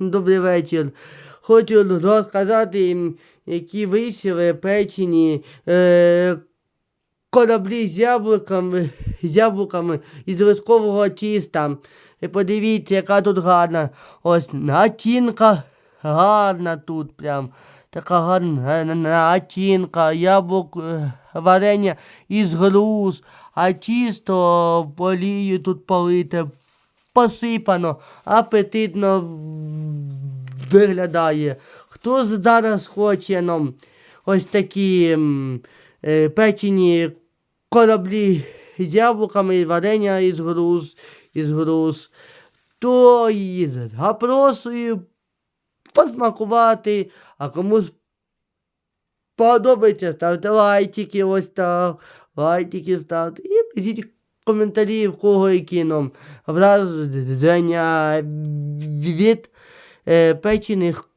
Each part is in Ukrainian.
Добрий вечір. Хочу розказати, які вийшли печені е, кораблі з яблуками, з яблуками із вершкового тіста. Подивіться, яка тут гарна. Ось начинка гарна тут прям. Така гарна начинка, яблук, е, варення із груз, а тісто олією тут полите посипано, апетитно виглядає. Хто зараз хоче ну, ось такі е, печені кораблі з яблуками, і варення із груз, із груз, то і запрошую посмакувати, а кому подобається, ставте лайки, ось так, лайки ставте і пишіть коментарі, в кого які нам враження від е, печених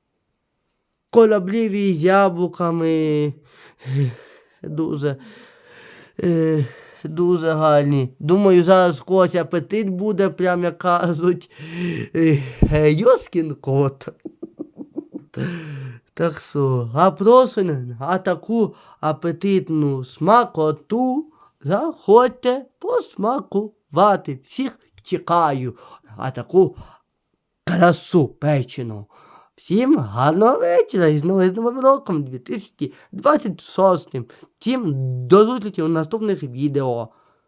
кораблів із яблуками. Дуже, е, дуже гарні. Думаю, зараз когось апетит буде, прям як кажуть. Е, е, Йоскін кот. Так що, а просто на таку апетитну смакоту заходьте посмакувати. Всіх чекаю. А таку красу печену. Всім гарного вечора і з новим роком 2026. Всім до зустрічі у наступних відео.